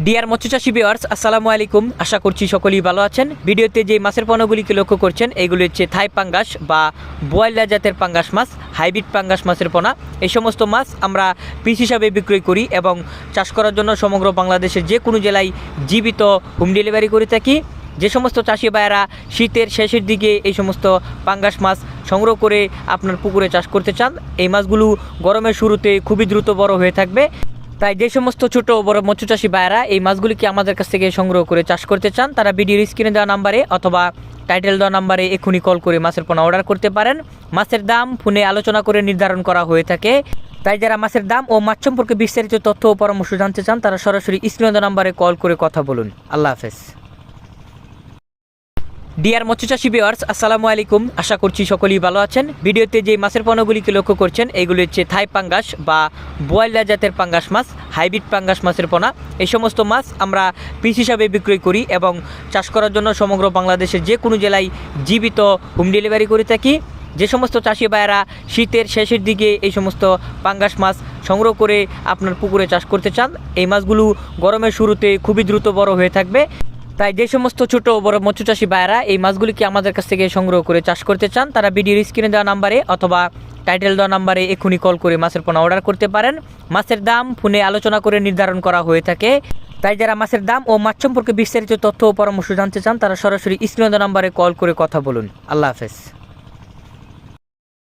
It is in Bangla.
ডিয়ার মৎস্যচাষী বিওয়ার্স আসসালামু আলাইকুম। আশা করছি সকলেই ভালো আছেন। ভিডিওতে যে মাছের পণ্যগুলিকে লক্ষ্য করছেন, এগুলি হচ্ছে থাই পাঙ্গাস বা বোয়াল্লা জাতের পাঙ্গাস মাছ, হাইব্রিড পাঙ্গাস মাছের পোনা। এই সমস্ত মাছ আমরা পিস হিসাবে বিক্রয় করি এবং চাষ করার জন্য সমগ্র বাংলাদেশের যে কোনো জেলায় জীবিত হোম ডেলিভারি করে থাকি। যে সমস্ত চাষি ভাইয়েরা শীতের শেষের দিকে এই সমস্ত পাঙ্গাস মাছ সংগ্রহ করে আপনার পুকুরে চাষ করতে চান, এই মাছগুলো গরমের শুরুতে খুবই দ্রুত বড় হয়ে থাকবে। তাই যে সমস্ত ছোট বড় মৎস্য চাষী ভাইয়েরা এই মাছগুলিকে আমাদের কাছ থেকে সংগ্রহ করে চাষ করতে চান, তারা ভিডিওর স্ক্রিনে দেওয়া নাম্বারে অথবা টাইটেল দেওয়া নাম্বারে এখনই কল করে মাছের পোনা অর্ডার করতে পারেন। মাছের দাম ফোনে আলোচনা করে নির্ধারণ করা হয়ে থাকে। তাই যারা মাছের দাম ও মাছ সম্পর্কে বিস্তারিত তথ্য ও পরামর্শ জানতে চান, তারা সরাসরি স্ক্রিনে দেওয়া নাম্বারে কল করে কথা বলুন। আল্লাহ হাফেজ। ডিয়ার মৎস্যচাষী বিওয়ার্স আসসালামু আলাইকুম। আশা করছি সকলেই ভালো আছেন। ভিডিওতে যে মাছের পণ্যগুলিকে লক্ষ্য করছেন, এগুলি হচ্ছে থাই পাঙ্গাস বা বোয়াল্লা জাতের পাঙ্গাস মাছ, হাইব্রিড পাঙ্গাস মাছের পোনা। এই সমস্ত মাছ আমরা পিস হিসাবে বিক্রয় করি এবং চাষ করার জন্য সমগ্র বাংলাদেশের যে কোনো জেলায় জীবিত হোম ডেলিভারি করে থাকি। যে সমস্ত চাষি ভাইয়েরা শীতের শেষের দিকে এই সমস্ত পাঙ্গাস মাছ সংগ্রহ করে আপনার পুকুরে চাষ করতে চান, এই মাছগুলো গরমের শুরুতে খুবই দ্রুত বড় হয়ে থাকবে। তাই যে সমস্ত ছোট বড় মৎস্য চাষী ভাইয়েরা এই মাছগুলিকে আমাদের কাছ থেকে সংগ্রহ করে চাষ করতে চান, তারা ভিডিওর স্ক্রিনে দেওয়া নাম্বারে অথবা টাইটেল দেওয়া নাম্বারে এখনই কল করে মাছের পোনা অর্ডার করতে পারেন। মাছের দাম ফোনে আলোচনা করে নির্ধারণ করা হয়ে থাকে। তাই যারা মাছের দাম ও মাছ সম্পর্কে বিস্তারিত তথ্য ও পরামর্শ জানতে চান, তারা সরাসরি স্ক্রিনে দেওয়া নাম্বারে কল করে কথা বলুন। আল্লাহ হাফেজ।